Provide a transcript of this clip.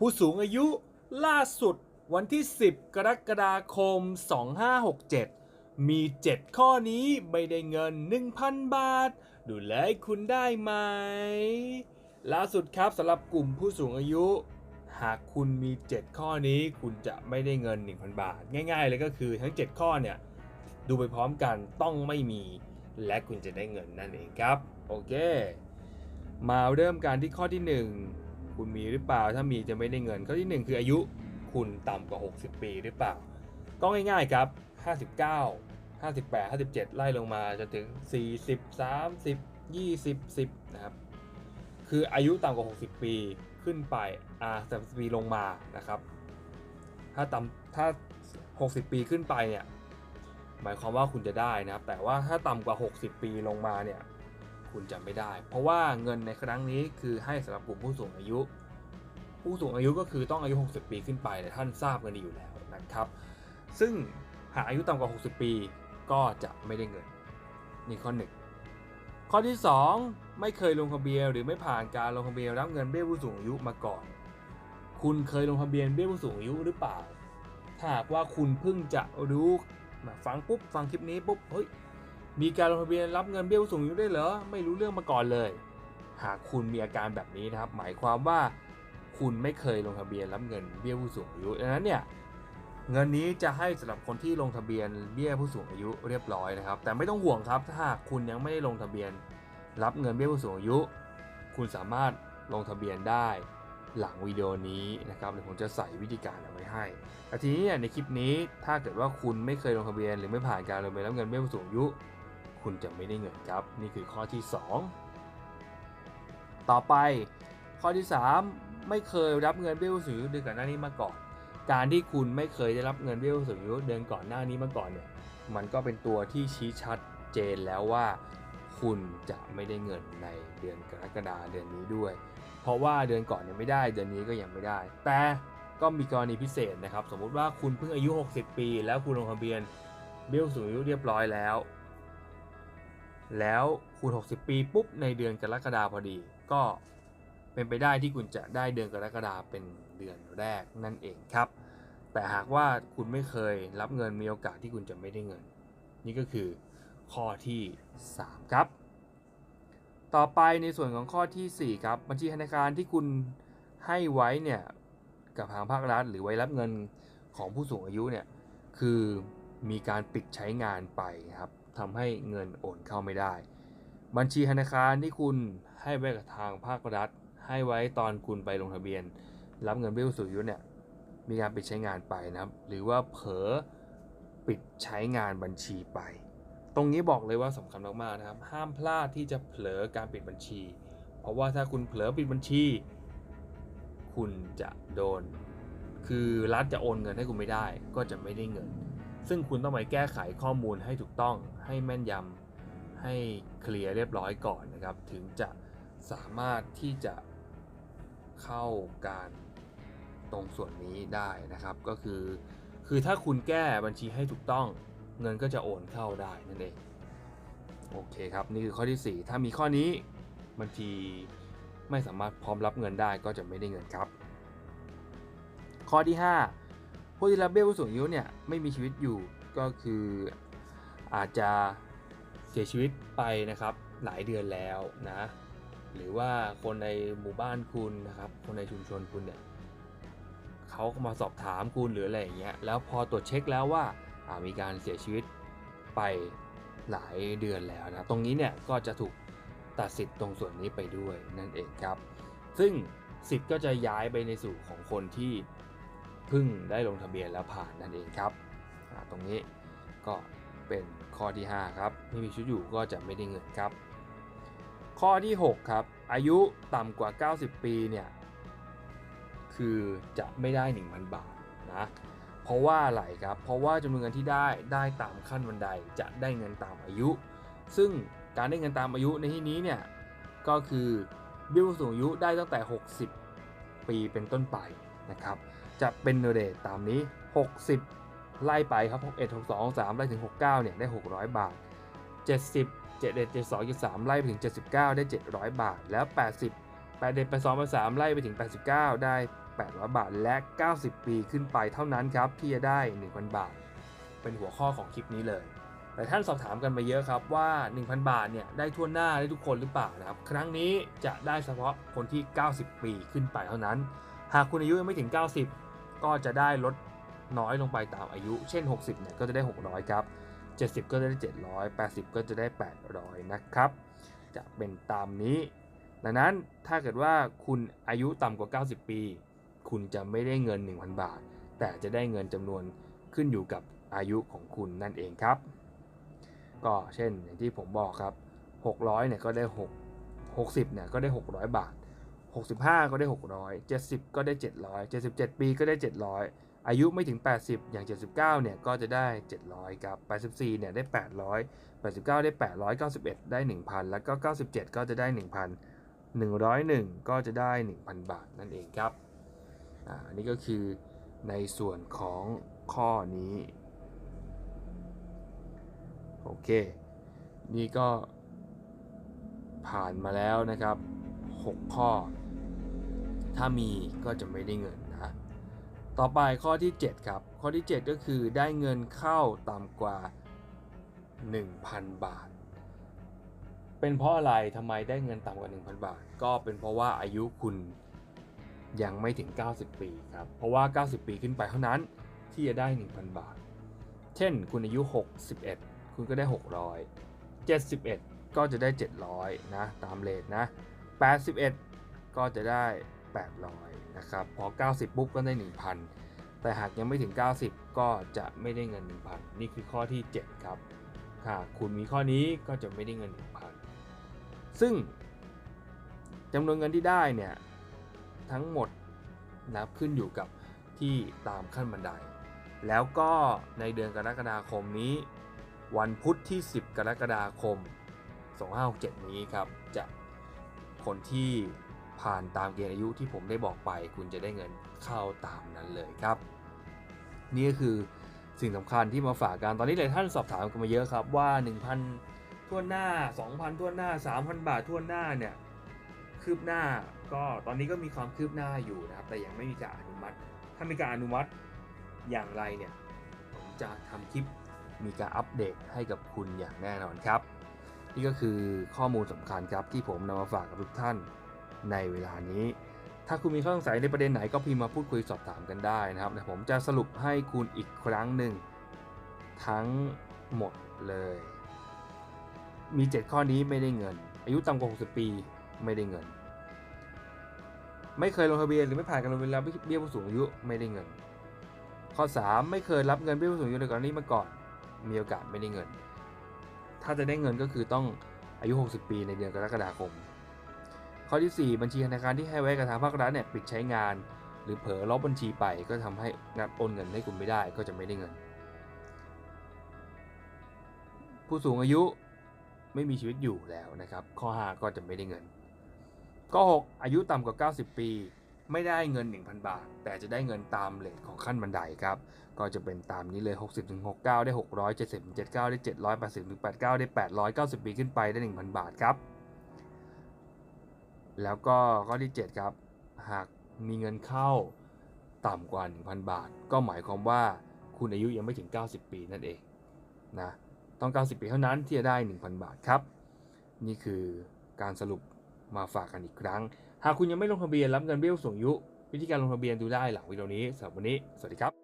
ผู้สูงอายุล่าสุดวันที่ 10 กรกฎาคม 2567 มี 7 ข้อนี้ไม่ได้เงิน 1,000 บาท ดูแลคุณได้ไหม ล่าสุดครับสำหรับกลุ่มผู้สูงอายุ หากคุณมี 7 ข้อนี้คุณจะไม่ได้เงิน 1,000 บาท ง่าย ๆ เลยก็คือทั้ง 7 ข้อเนี่ย ดูไปพร้อมกันต้องไม่มี และคุณจะได้เงินนั่นเองครับ โอเค มาเริ่มการที่ข้อที่ 1 คุณมีหรือเปล่า ถ้ามีจะไม่ได้เงินข้อที่ 1 คืออายุคุณต่ำกว่า 60 ปีหรือเปล่า ก็ง่ายๆครับ 59 58 57 ไล่ลงมาจนถึง 40 30 20 10 นะครับ คืออายุต่ำกว่า 60 ปีขึ้นไปอ่า30ปีลงมานะครับ ถ้าต่ำถ้า 60 ปีขึ้นไปเนี่ยหมายความว่าคุณจะได้นะครับ แต่ว่าถ้าต่ำกว่า 60 ปีลงมาเนี่ย คุณจะไม่ได้ เพราะว่าเงินในครั้งนี้คือให้สำหรับกลุ่มผู้สูงอายุ ผู้สูงอายุก็คือต้องอายุ 60 ปีขึ้นไปแต่ท่านทราบกันดีอยู่แล้วนะครับ ซึ่งหากอายุต่ำกว่า 60 ปีก็จะไม่ได้เงินนี่ข้อ 1 ข้อที่ 2 ไม่เคยลงทะเบียนหรือไม่ผ่านการลงทะเบียนรับเงินเบี้ยผู้สูงอายุมาก่อน คุณเคยลงทะเบียนเบี้ยผู้สูงอายุหรือเปล่า ถ้าหากว่าคุณเพิ่งจะรู้มาฟังปุ๊บฟังคลิปนี้ปุ๊บเฮ้ย มีการลงทะเบียนรับเงินเบี้ยผู้สูงอายุได้เหรอ ไม่รู้เรื่องมาก่อนเลย หากคุณมีอาการแบบนี้นะครับ หมายความว่าคุณไม่เคยลงทะเบียนรับเงินเบี้ยผู้สูงอายุดังนั้นเนี่ยเงินนี้จะให้สำหรับคนที่ลงทะเบียนเบี้ยผู้สูงอายุเรียบร้อยนะครับ แต่ไม่ต้องห่วงครับถ้าหากคุณยังไม่ได้ลงทะเบียนรับเงินเบี้ยผู้สูงอายุ คุณสามารถลงทะเบียนได้หลังวิดีโอนี้นะครับเดี๋ยวผมจะใส่วิธีการเอาไว้ให้แต่ทีนี้ในคลิปนี้ถ้าเกิดว่าคุณไม่เคยลงทะเบียนหรือไม่ผ่านการลงทะเบียนรับเงินเบี้ยผู้สูงอายุ คุณจะไม่ได้เงินครับ นี่คือข้อที่ 2 ต่อไปข้อที่ 3 ไม่เคยรับเงินเบี้ยผู้สูงอายุเดือนก่อนหน้านี้มาก่อน การที่คุณไม่เคยได้รับเงินเบี้ยผู้สูงอายุเดือนก่อนหน้านี้มาก่อนเนี่ยมันก็เป็นตัวที่ชี้ชัดเจนแล้วว่า คุณจะไม่ได้เงินในเดือนกรกฎาเดือนนี้ด้วย เพราะว่าเดือนก่อนยังไม่ได้เดือนนี้ก็ยังไม่ได้ แต่ก็มีกรณีพิเศษนะครับ สมมุติว่าคุณเพิ่งอายุ 60 ปี แล้วคุณลงทะเบียนเบี้ยผู้สูงอายุเรียบร้อยแล้ว แล้วคุณ60 ปีปุ๊บในเดือนกรกฎาพอดี ก็เป็นไปได้ที่คุณจะได้เดือนกรกฎาเป็นเดือนแรกนั่นเองครับ แต่หากว่าคุณไม่เคยรับเงินมีโอกาสที่คุณจะไม่ได้เงิน นี่ก็คือข้อที่ 3 ครับ ต่อไปในส่วนของข้อทีสี่4 ครับบัญชีธนาคารที่คุณให้ไว้เนี่ยกับทางภาครัฐ หรือไว้รับเงินของผู้สูงอายุเนี่ยคือมีการปิดใช้งานไปครับ ทำให้เงินโอนเข้าไม่ได้ บัญชีธนาคารที่คุณให้ไว้กับทางภาครัฐ ให้ไว้ตอนคุณไปลงทะเบียน รับเงินเบี้ยผู้สูงอายุเนี่ยมีการปิดใช้งานไปนะครับ หรือว่าเผลอปิดใช้งานบัญชีไป ตรงนี้บอกเลยว่าสำคัญมากๆนะครับ ห้ามพลาดที่จะเผลอการปิดบัญชี เพราะว่าถ้าคุณเผลอปิดบัญชี คุณจะโดน คือรัฐจะโอนเงินให้คุณไม่ได้ ก็จะไม่ได้เงิน ซึ่งคุณต้องไปแก้ไขข้อมูลให้ถูกต้องให้แม่นยำให้เคลียร์เรียบร้อยก่อนนะครับ ถึงจะสามารถที่จะเข้าการตรงส่วนนี้ได้นะครับ ก็คือ คือถ้าคุณแก้บัญชีให้ถูกต้อง เงินก็จะโอนเข้าได้นั่นเองโอเคครับ นี่คือข้อที่ 4 ถ้ามีข้อนี้บัญชีไม่สามารถพร้อมรับเงินได้ก็จะไม่ได้เงินครับ ข้อที่ 5 ผู้ที่รับเบี้ยผู้สูงอายุเนี่ยไม่มีชีวิตอยู่ก็คืออาจจะเสียชีวิตไปนะครับหลายเดือนแล้วนะหรือว่าคนในหมู่บ้านคุณนะครับคนในชุมชนคุณเนี่ยเขามาสอบถามคุณหรืออะไรอย่างเงี้ยแล้วพอตรวจเช็คแล้วว่าามีการเสียชีวิตไปหลายเดือนแล้วนะตรงนี้เนี่ยก็จะถูกตัดสิทธิ์ตรงส่วนนี้ไปด้วยนั่นเองครับ ซึ่งสิทธิ์ก็จะย้ายไปในสู่ของคนที่ เพิ่งได้ลงทะเบียนแล้วผ่านนั่นเองครับ ตรงนี้ก็เป็นข้อที่ 5 ครับ ไม่มีชีวิตอยู่ก็จะไม่ได้เงินครับ ข้อที่ 6 ครับ อายุต่ำกว่า 90 ปีเนี่ยคือจะไม่ได้ 1,000 บาทนะเพราะว่าอะไรครับ เพราะว่าจำนวนเงินที่ได้ได้ตามขั้นบันไดจะได้เงินตามอายุ ซึ่งการได้เงินตามอายุในที่นี้เนี่ยก็คือเบี้ยผู้สูงอายุได้ตั้งแต่ 60 ปีเป็นต้นไปนะครับ จะเป็นเรทตามนี้ 60 ไล่ไปครับ 61 62 63ไล่ถึง 69 เนี่ย ได้ 600 บาท 70 71 72 73 ไล่ไปถึง 79 ได้ 700 บาท แล้ว 80 81 82 83 ไล่ไปถึง 89 ได้ 800 บาท และ 90 ปีขึ้นไปเท่านั้นครับ ที่จะได้ 1,000 บาท เป็นหัวข้อของคลิปนี้เลยแต่ท่านสอบถามกันมาเยอะครับว่า 1,000 บาทเนี่ยได้ทั่วหน้าได้ทุกคนหรือเปล่านะครับ ครั้งนี้จะได้เฉพาะคนที่ 90 ปีขึ้นไปเท่านั้น หากคุณอายุยังไม่ถึง 90 ก็จะได้ลดน้อยลงไปตามอายุ เช่น 60เนี่ยก็จะได้ 600 ครับ 70 ก็จะได้ 700 80 ก็จะได้ 800 นะครับ จะเป็นตามนี้ ดังนั้นถ้าเกิดว่าคุณอายุต่ำกว่า 90 ปี คุณจะไม่ได้เงิน 1,000 บาท แต่จะได้เงินจำนวนขึ้นอยู่กับอายุของคุณนั่นเองครับ ก็เช่นอย่างที่ผมบอกครับ 600เนี่ยก็ได้ 6 60เนี่ยก็ได้ 600 บาท 65 ก็ได้ 600 70 ก็ได้ 700 77 ปีก็ได้ 700 อายุไม่ถึง 80 อย่าง 79 เนี่ยก็จะได้ 700 ครับ 84 เนี่ยได้ 800 89 ได้ 891 ได้ 1,000 แล้วก็ 97 ก็จะได้ 1,000 101 ก็จะได้ 1,000 บาทนั่นเองครับอ่าอันนี้ก็คือในส่วนของข้อนี้ โอเค นี่ก็ผ่านมาแล้วนะครับ 6 ข้อ ถ้ามีก็จะไม่ได้เงินนะต่อไปข้อที่ 7 ครับ ข้อที่ 7 ก็คือได้เงินเข้าต่ำกว่า 1,000 บาท เป็นเพราะอะไรทำไมได้เงินต่ำกว่า 1,000 บาท ก็เป็นเพราะว่าอายุคุณยังไม่ถึง 90 ปีครับ เพราะว่า 90 ปีขึ้นไปเท่านั้นที่จะได้ 1,000 บาท เช่น คุณอายุ 61 คุณก็ได้ 600 71 ก็จะได้ 700 นะ ตามเลทนะ 81 ก็จะได้ 800นะครับพอ 90 ปุ๊บก็ได้ 1,000 แต่หากยังไม่ถึง 90 ก็จะไม่ได้เงิน 1,000 นี่คือข้อที่ 7 ครับหากคุณมีข้อนี้ก็จะไม่ได้เงิน 1,000 ซึ่งจำนวนเงินที่ได้เนี่ยทั้งหมดนับขึ้นอยู่กับที่ตามขั้นบันได แล้วก็ในเดือนกรกฎาคมนี้ วันพุธที่ 10 กรกฎาคม 2567 นี้ครับ จะคนที่ ผ่านตามเกณฑ์อายุที่ผมได้บอกไป คุณจะได้เงินเข้าตามนั้นเลยครับ นี่ก็คือสิ่งสำคัญที่มาฝากกันตอนนี้หลายท่านสอบถามกันมาเยอะครับว่า 1,000ทั่วหน้า 2,000ทั่วหน้า 3,000 บาททั่วหน้าเนี่ยคืบหน้าก็ตอนนี้ก็มีความคืบหน้าอยู่นะครับ แต่ยังไม่มีการอนุมัติ ถ้ามีการอนุมัติอย่างไรเนี่ยผมจะทำคลิปมีการอัปเดตให้กับคุณอย่างแน่นอนครับ นี่ก็คือข้อมูลสำคัญครับที่ผมนำมาฝากกับทุกท่าน ในเวลานี้ ถ้าคุณมีข้อสงสัยในประเด็นไหนก็พิมพ์มาพูดคุยสอบถามกันได้นะครับผมจะสรุปให้คุณอีกครั้งหนึ่งทั้งหมดเลย มี 7 ข้อนี้ไม่ได้เงิน อายุต่ำกว่า 60 ปีไม่ได้เงิน ไม่เคยลงทะเบียนหรือไม่ผ่านการลงทะเบียนรับเบี้ยผู้สูงอายุไม่ได้เงิน ข้อ 3 ไม่เคยรับเงินเบี้ยผู้สูงอายุในก่อนนี้มาก่อน มีโอกาสไม่ได้เงิน ถ้าจะได้เงินก็คือต้องอายุ 60 ปีในเดือนกรกฎาคม ข้อที่ 4 บัญชีธนาคารที่ให้ไว้กับทางภาครัฐเนี่ยปิดใช้งาน หรือเผลอลบบัญชีไปก็ทำให้นัดโอนเงินให้คุณไม่ได้ก็จะไม่ได้เงิน ผู้สูงอายุไม่มีชีวิตอยู่แล้วนะครับ ข้อ 5 ก็จะไม่ได้เงิน ข้อ 6 อายุต่ำกว่า 90 ปี ไม่ได้เงิน 1,000 บาท แต่จะได้เงินตามเลทของขั้นบันไดครับ ก็จะเป็นตามนี้เลย 60ถึง69 ได้ 600 70-79 ได้ 700 80ถึง89 ได้ 890 ปีขึ้นไปได้ 1,000 บาทครับ แล้วก็ข้อที่ 7 ครับ หากมีเงินเข้าต่ำกว่า 1,000 บาท ก็หมายความว่าคุณอายุยังไม่ถึง 90 ปีนั่นเองนะต้อง 90 ปีเท่านั้นที่จะได้ 1,000 บาทครับ นี่คือการสรุปมาฝากกันอีกครั้ง หากคุณยังไม่ลงทะเบียนรับเงินเบี้ยสูงอายุ วิธีการลงทะเบียนดูได้หลังวิดีโอนี้สำหรับวันนี้ สวัสดีครับ